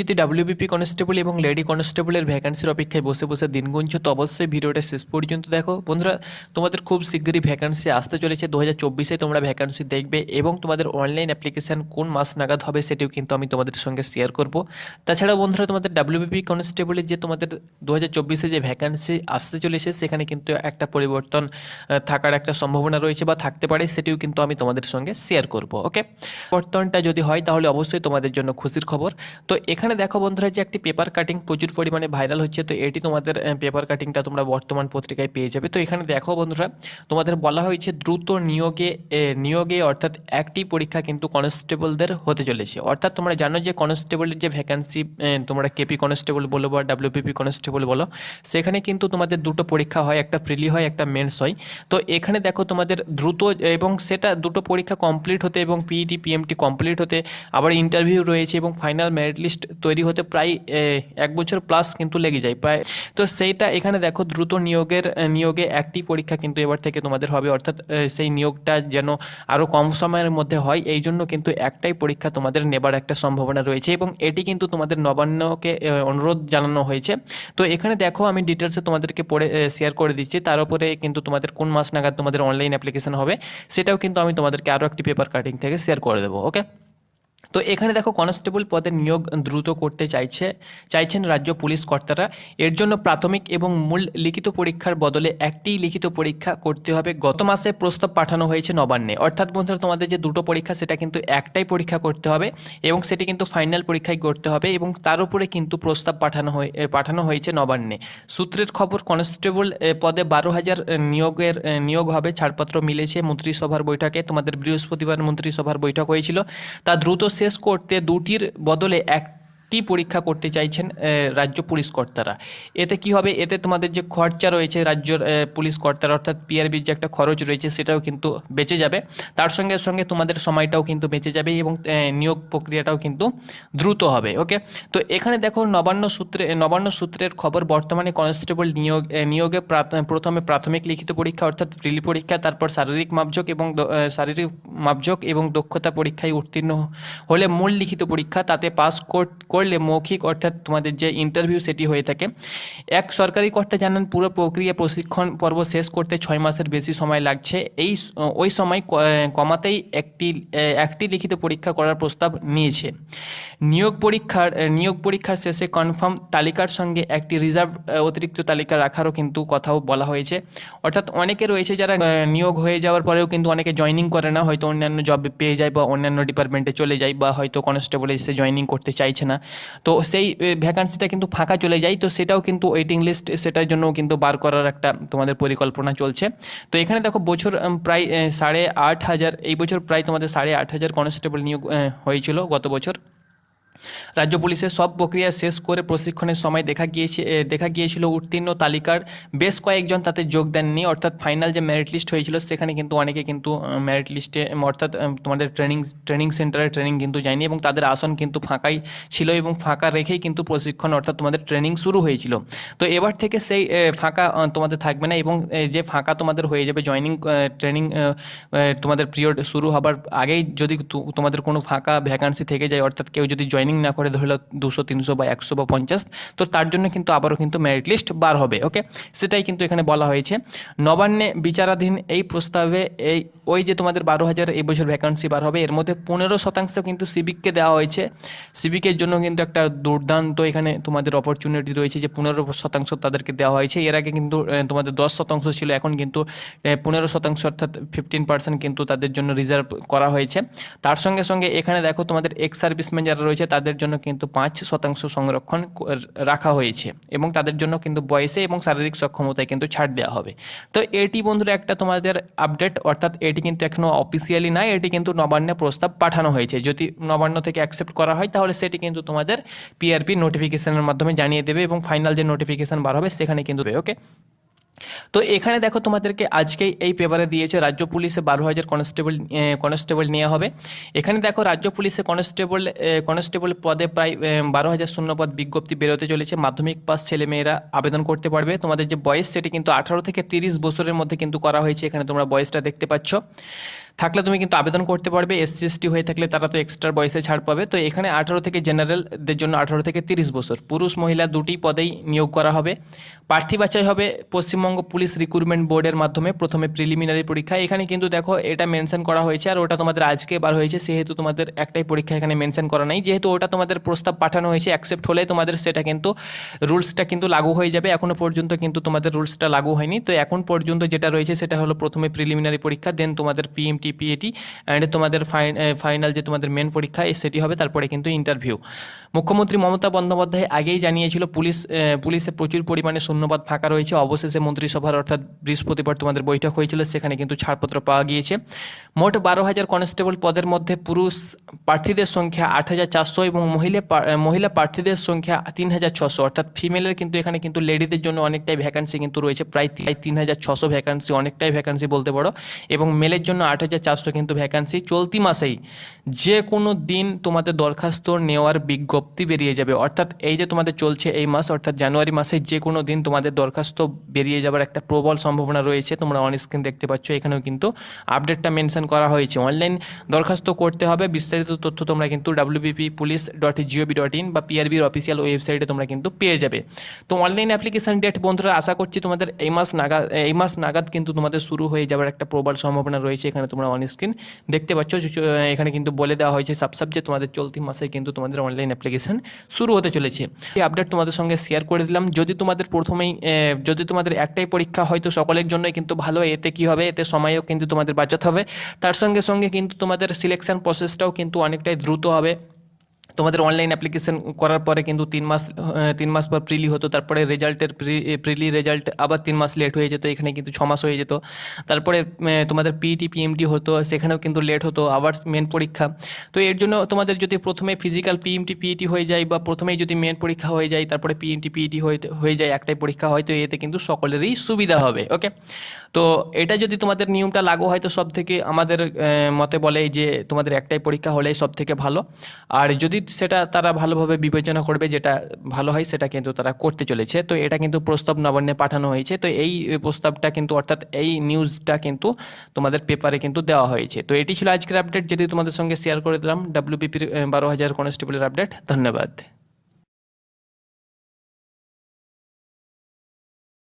যদি WBP constable এবং lady কনস্টেবলের ভ্যাকান্সির অপেক্ষায় বসে বসে দিন গুনছো, তো অবশ্যই ভিডিওটা শেষ পর্যন্ত দেখো। বন্ধুরা, তোমাদের খুব শীঘ্রই ভ্যাকান্সি আসতে চলেছে। দু হাজার চব্বিশে তোমরা ভ্যাকান্সি দেখবে এবং তোমাদের অনলাইন অ্যাপ্লিকেশান কোন মাস নাগাদ হবে সেটিও কিন্তু আমি তোমাদের সঙ্গে শেয়ার করব। তাছাড়াও বন্ধুরা, তোমাদের ডাব্লিউবিপি কনস্টেবলের যে তোমাদের দু হাজার চব্বিশে যে ভ্যাকান্সি আসতে চলেছে, সেখানে কিন্তু একটা পরিবর্তন থাকার একটা সম্ভাবনা রয়েছে বা থাকতে পারে, সেটিও কিন্তু আমি তোমাদের সঙ্গে শেয়ার করব ওকে পরিবর্তনটা যদি হয়, তাহলে অবশ্যই তোমাদের জন্য খুশির খবর। তো এখানে দেখো বন্ধুরা যে একটি পেপার কাটিং প্রচুর পরিমাণে ভাইরাল হচ্ছে, তো এটি তোমাদের পেপার কাটিংটা তোমরা বর্তমান পত্রিকায় পেয়ে যাবে। তো এখানে দেখো বন্ধুরা, তোমাদের বলা হয়েছে দ্রুত নিয়োগে নিয়োগে অর্থাৎ একটি পরীক্ষা কিন্তু কনস্টেবলদের হতে চলেছে। অর্থাৎ তোমরা জানো যে কনস্টেবলের যে ভ্যাকান্সি তোমরা কেপি কনস্টেবল বলো বা ডাব্লিউপিপি কনস্টেবল বলো, সেখানে কিন্তু তোমাদের দুটো পরীক্ষা হয়, একটা প্রিলি হয়, একটা মেন্স হয়। তো এখানে দেখো তোমাদের দ্রুত এবং সেটা দুটো পরীক্ষা কমপ্লিট হতে এবং পিইটি পিএমটি কমপ্লিট হতে আবার ইন্টারভিউ রয়েছে এবং ফাইনাল মেরিট লিস্ট তৈরি হতে প্রায় এক বছর প্লাস কিন্তু লেগে যায়। প্রায়, তো সেইটা এখানে দেখো দ্রুত নিয়োগের নিয়োগে একটি পরীক্ষা কিন্তু এবার থেকে তোমাদের হবে। অর্থাৎ সেই নিয়োগটা যেন আরও কম সময়ের মধ্যে হয়, এই জন্য কিন্তু একটাই পরীক্ষা তোমাদের নেবার একটা সম্ভাবনা রয়েছে এবং এটি কিন্তু তোমাদের নবান্নকে অনুরোধ জানানো হয়েছে। তো এখানে দেখো আমি ডিটেলসে তোমাদেরকে পড়ে শেয়ার করে দিচ্ছি। তার উপরে কিন্তু তোমাদের কোন মাস নাগাদ তোমাদের অনলাইন অ্যাপ্লিকেশন হবে, সেটাও কিন্তু আমি তোমাদেরকে আরও একটি পেপার কাটিং থেকে শেয়ার করে দেবো ওকে তো এখানে দেখো কনস্টেবল পদে নিয়োগ দ্রুত করতে চাইছে, চাইছেন রাজ্য পুলিশ কর্তারা। এর জন্য প্রাথমিক এবং মূল লিখিত পরীক্ষার বদলে একটি লিখিত পরীক্ষা করতে হবে। গত মাসে প্রস্তাব পাঠানো হয়েছে নবান্নে। অর্থাৎ বন্ধুরা, তোমাদের যে দুটো পরীক্ষা, সেটা কিন্তু একটাই পরীক্ষা করতে হবে এবং সেটি কিন্তু ফাইনাল পরীক্ষায় করতে হবে এবং তার উপরে কিন্তু প্রস্তাব পাঠানো হয়ে, পাঠানো হয়েছে নবান্নে। সূত্রের খবর, কনস্টেবল পদে বারো হাজার নিয়োগের নিয়োগ হবে। ছাড়পত্র মিলেছে মন্ত্রিসভার বৈঠকে। তোমাদের বৃহস্পতিবার মন্ত্রিসভার বৈঠক হয়েছিল। তা দ্রুত শেষ করতে দুটির বদলে একটি পরীক্ষা করতে চাইছেন রাজ্য পুলিশ কর্তারা। এতে কি হবে? এতে তোমাদের যে খরচা রয়েছে রাজ্যের এ, পুলিশ কর্তারা অর্থাৎ পিআরবির যে একটা খরচ রয়েছে সেটাও কিন্তু বেঁচে যাবে। তার সঙ্গে সঙ্গে তোমাদের সময়টাও কিন্তু বেঁচে যাবে এবং নিয়োগ প্রক্রিয়াটাও কিন্তু দ্রুত হবে ওকে? তো এখানে দেখো নবান্ন সূত্রে নবান্ন সূত্রের খবর বর্তমানে কনস্টেবল নিয়োগ নিয়োগে প্রাথ- প্রথমে প্রাথমিক লিখিত পরীক্ষা অর্থাৎ প্রিলি পরীক্ষা তারপর শারীরিক মাপজোক এবং শারীরিক মাপজোক এবং দক্ষতা পরীক্ষায় উত্তীর্ণ হলে মূল লিখিত পরীক্ষা তাতে পাস করলে মৌখিক অর্থাৎ তোমাদের যে ইন্টারভিউ সেটি হয়ে থাকে। এক সরকারি কর্তা জানান, পুরো প্রক্রিয়া প্রশিক্ষণ পর্ব শেষ করতে ছয় মাসের বেশি সময় লাগছে। এই ওই সময় কমাতেই একটি একটি লিখিত পরীক্ষা করার প্রস্তাব নিয়েছে। নিয়োগ পরীক্ষার নিয়োগ পরীক্ষার শেষে কনফার্ম তালিকার সঙ্গে একটি রিজার্ভ অতিরিক্ত তালিকা রাখারও কিন্তু কথাও বলা হয়েছে। অর্থাৎ অনেকে রয়েছে যারা নিয়োগ হয়ে যাওয়ার পরেও কিন্তু অনেকে জয়েনিং করে না, হয়তো অন্যান্য জব পেয়ে যায় বা অন্যান্য ডিপার্টমেন্টে চলে যায় বা হয়তো কনস্টেবলে এসে জয়েনিং করতে চাইছে না। তো সেই ভ্যাকান্সিটা কিন্তু ফাঁকা চলে যায়। তো সেটাও কিন্তু ওয়েটিং লিস্ট সেটার জন্য কিন্তু বার করার একটা তোমাদের পরিকল্পনা চলছে। তো এখানে দেখো বছর প্রায় সাড়ে আট হাজার, এই বছর প্রায় তোমাদের সাড়ে আট হাজার কনস্টেবল নিয়োগ হয়েছিল গত বছর। রাজ্য পুলিশের সব প্রক্রিয়া শেষ করে প্রশিক্ষণের সময় দেখা গিয়েছে দেখা গিয়েছিল উত্তীর্ণ তালিকার বেশ কয়েকজন তাতে যোগ দেননি, অর্থাৎ ফাইনাল যে মেরিট লিস্ট হয়েছিল সেখানে কিন্তু অনেকে কিন্তু মেরিট লিস্টে অর্থাৎ তোমাদের ট্রেনিং ট্রেনিং সেন্টারে ট্রেনিং কিন্তু যায়নি এবং তাদের আসন কিন্তু ফাঁকাই ছিল এবং ফাঁকা রেখেই কিন্তু প্রশিক্ষণ, অর্থাৎ তোমাদের ট্রেনিং শুরু হয়েছিল। তো এবার থেকে সেই ফাঁকা তোমাদের থাকবে না এবং যে ফাঁকা তোমাদের হয়ে যাবে জয়নিং ট্রেনিং তোমাদের পিরিয়ড শুরু হবার আগেই যদি তোমাদের কোনো ফাঁকা ভ্যাকান্সি থেকে যায়, অর্থাৎ কেউ যদি জয়েনিং না করে ধরলো দুশো, তিনশো বা একশো বা পঞ্চাশ, তো তার জন্য কিন্তু আবারও কিন্তু মেরিট লিস্ট বার হবে ওকে সেটাই কিন্তু এখানে বলা হয়েছে। নবান্নে বিচারাধীন এই প্রস্তাবে এই, ওই যে তোমাদের বারো হাজার এই বছর ভ্যাকান্সি বার হবে, এর মধ্যে পনেরো শতাংশ কিন্তু সিভিককে দেওয়া হয়েছে। সিভিকের জন্য কিন্তু একটা দুর্দান্ত এখানে তোমাদের অপরচুনিটি রয়েছে যে পনেরো শতাংশ তাদেরকে দেওয়া হয়েছে। এর আগে কিন্তু তোমাদের দশ শতাংশ ছিল, এখন কিন্তু পনেরো শতাংশ অর্থাৎ ফিফটিন পার্সেন্ট কিন্তু তাদের জন্য রিজার্ভ করা হয়েছে। তার সঙ্গে সঙ্গে এখানে দেখো তোমাদের এক্স সার্ভিসম্যান যারা রয়েছে তাদের জন্য কিন্তু পাঁচ শতাংশ সংরক্ষণ রাখা হয়েছে এবং তাদের জন্য কিন্তু বয়সে এবং শারীরিক সক্ষমতায় কিন্তু ছাড় দেওয়া হবে। তো এটি বন্ধুরা একটা তোমাদের আপডেট অর্থাৎ এটি কিন্তু এখনও অফিসিয়ালি নাই, এটি কিন্তু নবান্নে প্রস্তাব পাঠানো হয়েছে। যদি নবান্ন থেকে অ্যাকসেপ্ট করা হয়, তাহলে সেটি কিন্তু তোমাদের পিআরপি নোটিফিকেশনের মাধ্যমে জানিয়ে দেবে এবং ফাইনাল যে নোটিফিকেশন বার হবে, সেখানে কিন্তু ওকে তো এখানে দেখো তোমাদেরকে আজকে এই পেপারে দিয়েছে, রাজ্য পুলিশে বারো হাজার কনস্টেবল কনস্টেবল নেওয়া হবে। এখানে দেখো রাজ্য পুলিশে কনস্টেবল কনস্টেবল পদে প্রায় বারো হাজার শূন্য পদ বিজ্ঞপ্তি বেরোতে চলেছে। মাধ্যমিক পাস ছেলেমেয়েরা আবেদন করতে পারবে। তোমাদের যে বয়স সেটি কিন্তু আঠারো থেকে তিরিশ বছরের মধ্যে কিন্তু করা হয়েছে। এখানে তোমরা বয়সটা দেখতে পাচ্ছ। থাকলে তুমি কিন্তু আবেদন করতে পারবে এসসি এসটি হয়ে থাকলে তারা তো এক্সট্রা বয়সে ছাড় পাবে। তো এখানে আঠারো থেকে জেনারেলদের জন্য আঠারো থেকে তিরিশ বছর। পুরুষ, মহিলা দুটি পদেই নিয়োগ করা হবে। প্রার্থী বাছাই হবে পশ্চিমবঙ্গ পুলিশ রিক্রুটমেন্ট বোর্ডের মাধ্যমে প্রথমে প্রিলিমিনারি পরীক্ষা। এখানে কিন্তু দেখো এটা মেনশন করা হয়েছে আর ওটা তোমাদের আজকে বার হয়েছে, সেহেতু তোমাদের একটাই পরীক্ষা এখানে মেনশন করা নাই। যেহেতু ওটা তোমাদের প্রস্তাব পাঠানো হয়েছে অ্যাকসেপ্ট হলে তোমাদের সেটা কিন্তু রুলসটা কিন্তু লাগু হয়ে যাবে। এখনও পর্যন্ত কিন্তু তোমাদের রুলসটা লাগু হয়নি। তো এখন পর্যন্ত যেটা রয়েছে সেটা হলো প্রথমে প্রিলিমিনারি পরীক্ষা দেন তোমাদের পিএমটি পিএটি অ্যান্ড তোমাদের ফাইনাল যে তোমাদের মেন পরীক্ষা সেটি হবে তারপরে কিন্তু ইন্টারভিউ মুখ্যমন্ত্রী মমতা বন্দ্যোপাধ্যায় আগেই জানিয়েছিল, পুলিশ পুলিশে প্রচুর পরিমাণে শূন্যপদ ফাঁকা রয়েছে। অবশেষে মন্ত্রিসভার অর্থাৎ বৃহস্পতিবার তোমাদের বৈঠক হয়েছিল, সেখানে কিন্তু ছাড়পত্র পাওয়া গিয়েছে। মোট বারো হাজার কনস্টেবল পদের মধ্যে পুরুষ প্রার্থীদের সংখ্যা আট হাজার চারশো এবং মহিলা মহিলা প্রার্থীদের সংখ্যা তিন হাজার ছশো। অর্থাৎ ফিমেলের কিন্তু এখানে কিন্তু লেডিদের জন্য অনেকটাই ভ্যাকান্সি কিন্তু রয়েছে, প্রায় তিন হাজার ছশো ভ্যাকান্সি অনেকটাই ভ্যাকান্সি বলতে পারো। এবং মেলের জন্য আট হাজার হাজার চারশো কিন্তু ভ্যাকান্সি চলতি মাসেই যে কোনো দিন তোমাদের দরখাস্ত নেওয়ার বিজ্ঞপ্তি বেরিয়ে যাবে। অর্থাৎ এই যে তোমাদের চলছে এই মাস, অর্থাৎ জানুয়ারি মাসে যে কোনো দিন তোমাদের দরখাস্ত বেরিয়ে যাবার একটা প্রবল সম্ভাবনা রয়েছে। তোমরা অন স্ক্রিন দেখতে পাচ্ছ, এখানেও কিন্তু আপডেটটা মেনশন করা হয়েছে। অনলাইন দরখাস্ত করতে হবে। বিস্তারিত তথ্য তোমরা কিন্তু WBP police dot GOB dot in বা পিআরবির অফিসিয়াল ওয়েবসাইটে তোমরা কিন্তু পেয়ে যাবে। তো অনলাইন অ্যাপ্লিকেশন ডেট বন্ধুরা, আশা করছি তোমাদের এই মাস নাগাদ এই মাস নাগাদ কিন্তু তোমাদের শুরু হয়ে যাবার একটা প্রবল সম্ভাবনা রয়েছে। এখানে তোমরা অন স্ক্রিন দেখতে পাচ্ছ এখানে কিন্তু বলে দেওয়া হয়েছে সাব সাব যে তোমাদের চলতি মাসে কিন্তু তোমাদের অনলাইন অ্যাপ্লিকেশন শুরু হতে চলেছে। এই আপডেট তোমাদের সঙ্গে শেয়ার করে দিলাম। যদি তোমাদের প্রথমেই যদি তোমাদের একটাই পরীক্ষা হয়তো সকলের জন্যই কিন্তু ভালো। এতে কি হবে? এতে সময়ও কিন্তু তোমাদের বাঁচাতে হবে। তার সঙ্গে সঙ্গে কিন্তু তোমাদের সিলেকশন প্রসেসটাও কিন্তু অনেকটাই দ্রুত হবে। তোমাদের অনলাইন অ্যাপ্লিকেশন করার পরে কিন্তু তিন মাস তিন মাস পর প্রিলি হতো, তারপরে রেজাল্টের প্রিলি রেজাল্ট আবার তিন মাস লেট হয়ে যেত, এখানে কিন্তু ছ মাস হয়ে যেত। তারপরে তোমাদের পিইটি পিএমটি হতো, সেখানেও কিন্তু লেট হতো, আবার মেন পরীক্ষা। তো এর জন্য তোমাদের যদি প্রথমে ফিজিক্যাল পিএমটি পিইটি হয়ে যায় বা প্রথমেই যদি মেন পরীক্ষা হয়ে যায়, তারপরে পিএমটি পিইটি হয়ে হয়ে যায়, একটাই পরীক্ষা হয় তো এতে কিন্তু সকলেরই সুবিধা হবে ওকে তো এটা যদি তোমাদের নিয়মটা লাগু হয়, তো সব থেকে আমাদের মতে বলে যে তোমাদের একটাই পরীক্ষা হলেই সব থেকে ভালো। আর যদি সেটা তারা ভালোভাবে বিবেচনা করবে যেটা ভালো হয়, সেটা কিন্তু তারা করতে চলেছে। তো এটা কিন্তু প্রস্তাব নবান্নে পাঠানো হয়েছে। তো এই প্রস্তাবটা কিন্তু অর্থাৎ এই নিউজটা কিন্তু তোমাদের পেপারে কিন্তু দেওয়া হয়েছে। তো এটি ছিল আজকের আপডেট। যেটি তোমাদের সঙ্গে শেয়ার করে দিলাম ডাব্লিউপিপির বারো হাজার কনস্টেবলের আপডেট ধন্যবাদ।